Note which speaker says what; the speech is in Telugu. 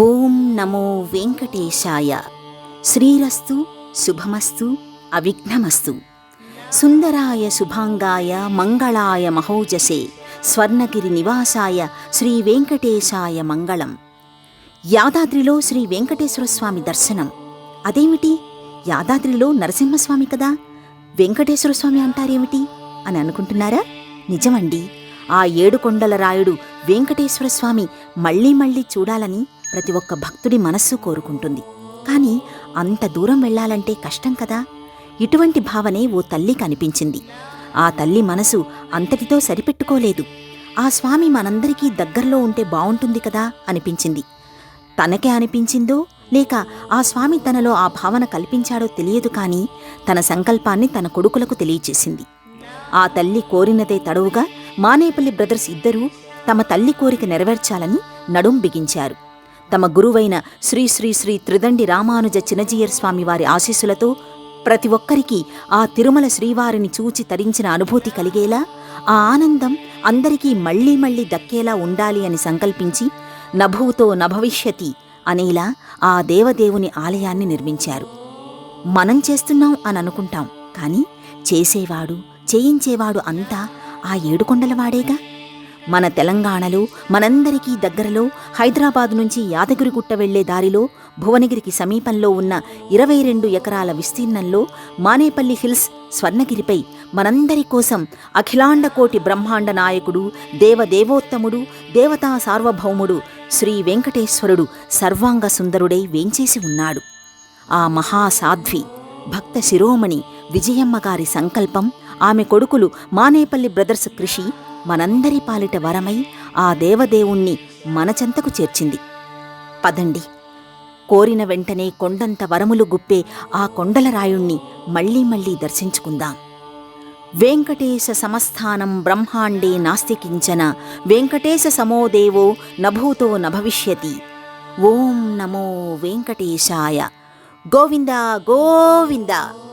Speaker 1: ఓం నమో వెంకటేశాయ. శ్రీరస్తు శుభమస్తు అవిఘ్నమస్తు. సుందరాయ శుభాంగాయ మంగళాయ మహోజసే స్వర్ణగిరి నివాసాయ శ్రీ వెంకటేశాయ మంగళం. యాదాద్రిలో శ్రీ వెంకటేశ్వర స్వామి దర్శనం. అదేమిటి? యాదాద్రిలో నరసింహస్వామి కదా? వెంకటేశ్వర స్వామి అంటారేమిటి? అని అనుకుంటున్నారా? నిజమండి. ఆ ఏడు కొండల రాయుడు వెంకటేశ్వర స్వామి మళ్ళీ మళ్ళీ చూడాలని ప్రతి ఒక్క భక్తుడి మనస్సు కోరుకుంటుంది. కానీ అంత దూరం వెళ్ళాలంటే కష్టం కదా? ఇటువంటి భావనే ఓ తల్లి కనిపించింది ఆ తల్లి మనసు అంతటితో సరిపెట్టుకోలేదు. ఆ స్వామి మనందరికీ దగ్గరలో ఉంటే బావుంటుంది కదా? అనిపించింది. తనకే అనిపించిందో లేక ఆ స్వామి తనలో ఆ భావన కల్పించాడో తెలియదు కాని తన సంకల్పాన్ని తన కొడుకులకు తెలియచేసింది. ఆ తల్లి కోరినదే తడవుగా మానేపల్లి బ్రదర్స్ ఇద్దరూ తమ తల్లి కోరిక నెరవేర్చాలని నడుం బిగించారు. తమ గురువైన శ్రీ శ్రీ శ్రీ త్రిదండి రామానుజ చినజీయర్ స్వామి వారి ఆశీస్సులతో ప్రతి ఒక్కరికి ఆ తిరుమల శ్రీవారిని చూచి తరించిన అనుభూతి కలిగేలా ఆ ఆనందం అందరికీ మళ్ళీ మళ్ళీ దక్కేలా ఉండాలి అని సంకల్పించి నభూతో నభవిష్యతి అనేలా ఆ దేవదేవుని ఆలయాన్ని నిర్మించారు. మనం చేస్తున్నాం అని అనుకుంటాం కాని చేసేవాడు చేయించేవాడు అంతా ఆ ఏడుకొండలవాడేగా మన తెలంగాణలో మనందరికీ దగ్గరలో హైదరాబాద్ నుంచి యాదగిరిగుట్ట వెళ్ళే దారిలో భువనగిరికి సమీపంలో ఉన్న ఇరవై రెండు ఎకరాల విస్తీర్ణంలో మానేపల్లి హిల్స్ స్వర్ణగిరిపై మనందరి కోసం అఖిలాండకోటి బ్రహ్మాండ నాయకుడు దేవదేవోత్తముడు దేవతా సార్వభౌముడు శ్రీ వెంకటేశ్వరుడు సర్వాంగ సుందరుడై వేంచేసి ఉన్నాడు. ఆ మహాసాధ్వి భక్త శిరోమణి విజయమ్మ గారి సంకల్పం ఆమె కొడుకులు మానేపల్లి బ్రదర్స్ కృషి మనందరి పాలిట వరమై ఆ దేవదేవుణ్ణి మనచెంతకు చేర్చింది. పదండి. కోరిన వెంటనే కొండంత వరములు గుప్పే ఆ కొండలరాయుణ్ణి మళ్ళీ మళ్ళీ దర్శించుకుందాం. వెంకటేశ సమస్థానం బ్రహ్మాండే నాస్తి కించన వెంకటేశ సమోదేవో నభూతో నభవిష్యతి. ఓం నమో వెంకటేశాయ. గోవింద గోవింద.